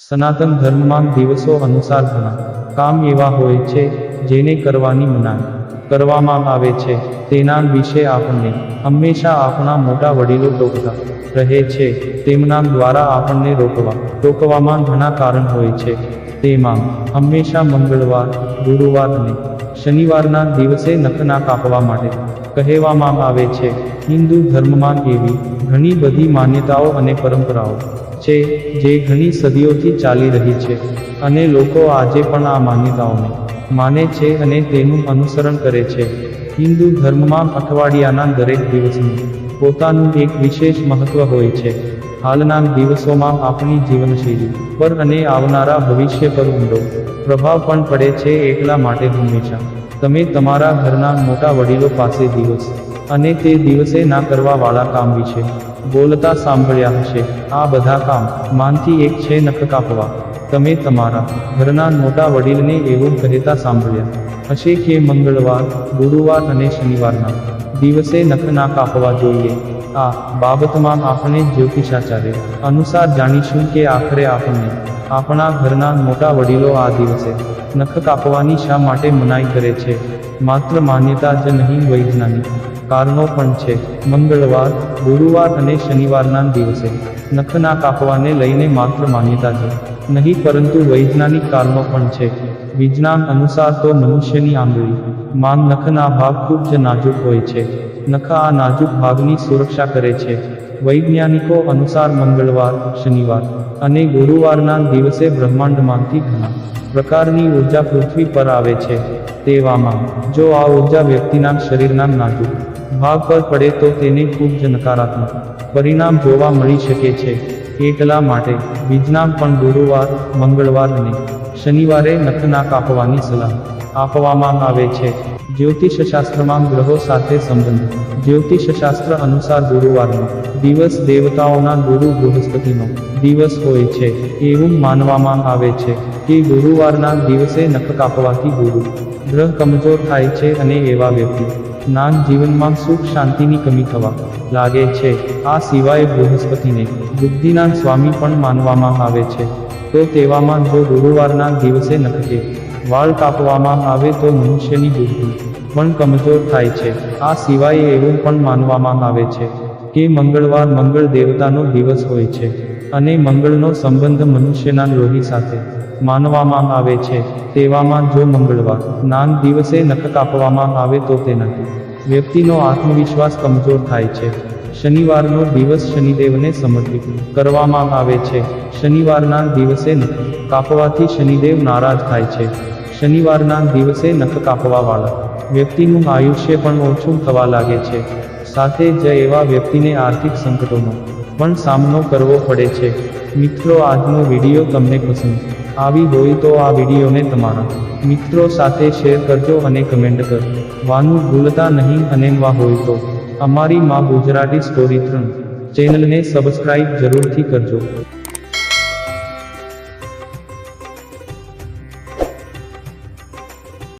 સનાતન ધર્મમાં દિવસો અનુસાર ઘણા કામ એવા હોય છે જેને કરવાની મનાઈ કરવામાં આવે છે. તેના વિશે આપણને હંમેશા આપણા મોટા વડીલો ટોકતા રહે છે, તેમના દ્વારા આપણને રોકવા, ટોકવામાં ઘણા કારણ હોય છે. તેમાં હંમેશા મંગળવાર, ગુરુવાર અને શનિવારના દિવસે નખના કાપવા માટે કહેવામાં આવે છે. હિન્દુ ધર્મમાં એવી ઘણી બધી માન્યતાઓ અને પરંપરાઓ છે, જે ઘણી સદીઓથી ચાલી રહી છે અને લોકો આજે પણ આ માન્યતાઓને માને છે અને તેનું અનુસરણ કરે છે. હિન્દુ ધર્મમાં અઠવાડિયાના દરેક દિવસનું પોતાનું એક વિશેષ મહત્વ હોય છે. હાલના દિવસોમાં આપણી જીવનશૈલી પર અને આવનારા ભવિષ્ય પર ઊંડો પ્રભાવ પણ પડે છે એટલા માટે હંમેશા. તમે તમારા ઘરના મોટા વડીલો પાસે દિવસ અને તે દિવસે ના કરવાવાળા કામ વિશે બોલતા સાંભળ્યા હશે. આ બધા કામ માનથી એક છે નખ કાપવા. તમે તમારા ઘરના મોટા વડીલને એવું કહેતા સાંભળ્યા. હશે કે મંગળવાર, ગુરુવાર અને શનિવારના દિવસે નખ ના કાપવા જોઈએ. આ બાબતમાં આપણે જ્યોતિષાચાર્ય અનુસાર જાણીશું કે આખરે આપણને આપણા ઘરના મોટા વડીલો આ દિવસે નખ કાપવાની શા માટે મનાઈ કરે છે? માત્ર માન્યતા જ નહીં, વૈજ્ઞાનિક કારણો પણ છે. મંગળવાર, ગુરુવાર અને શનિવારના દિવસે નખના કાપવાને લઈને માત્ર માન્યતા છે. નહીં, પરંતુ વૈજ્ઞાનિક કારણો પણ છે. વિજ્ઞાન અનુસાર તો મનુષ્યની આંગળી, માંગ નખના ભાગ ખૂબ જ નાજુક હોય છે. નખ આ નાજુક ભાગની સુરક્ષા કરે છે. વૈજ્ઞાનિકો અનુસાર મંગળવાર, શનિવાર અને ગુરુવારના દિવસે બ્રહ્માંડમાંથી ઘણા પ્રકારની ઊર્જા પૃથ્વી પર આવે છે. તેવામાં, જો આ ઊર્જા વ્યક્તિના શરીરના નાજુક ભાગ પર પડે તો તેને ખૂબ જ નકારાત્મક પરિણામ જોવા મળી શકે છે. એટલા માટે વિજ્ઞાન પણ ગુરુવાર, મંગળવાર અને શનિવારે નખના કાપવાની સલાહ આપવામાં આવે છે. જ્યોતિષશાસ્ત્રમાં ગ્રહો સાથે સંબંધ જ્યોતિષશાસ્ત્ર અનુસાર ગુરુવારનો દિવસ દેવતાઓના ગુરુ બૃહસ્પતિનો દિવસ હોય છે એવું માનવામાં આવે છે કે ગુરુવારના દિવસે નખ કાપવાથી ગુરુ ગ્રહ કમજોર થાય છે અને એવા વ્યક્તિ નાન જીવનમાં સુખ શાંતિની કમી થવા લાગે છે. આ સિવાય બૃહસ્પતિને બુદ્ધિના સ્વામી પણ માનવામાં આવે છે. તો તેવામાં જો ગુરુવારના દિવસે નખકે વાળ કાપવામાં આવે તો મનુષ્યની બુદ્ધિ પણ કમજોર થાય છે. આ સિવાય એવું પણ માનવામાં આવે છે કે મંગળવાર મંગળ દેવતાનો દિવસ હોય છે અને મંગળનો સંબંધ મનુષ્યના લોહી સાથે માનવામાં આવે છે, તેવામાં જો મંગળવાર, નાન દિવસે નખ કાપવામાં આવે તો તેના. વ્યક્તિનો આત્મવિશ્વાસ કમજોર થાય છે. શનિવારનો દિવસ શનિદેવને સમર્પિત કરવામાં આવે છે. શનિવારના દિવસે નખ કાપવાથી શનિદેવ નારાજ થાય છે. શનિવારના દિવસે નખ કાપવાવાળા વ્યક્તિનું આયુષ્ય પણ ઓછું થવા લાગે છે. સાથે જ એવા વ્યક્તિને આર્થિક સંકટોનો પણ સામનો કરવો પડે છે. મિત્રો, આજનો વીડિયો તમને પસંદ આવી હોય તો આ વિડીયોને તમારા મિત્રો સાથે શેર કરજો અને કમેન્ટ કરવાનું ભૂલતા નહીં અને વા હોય તો. અમારી માં ગુજરાતી સ્ટોરી ત્રણ. ચેનલને સબસ્ક્રાઇબ જરૂરથી કરજો.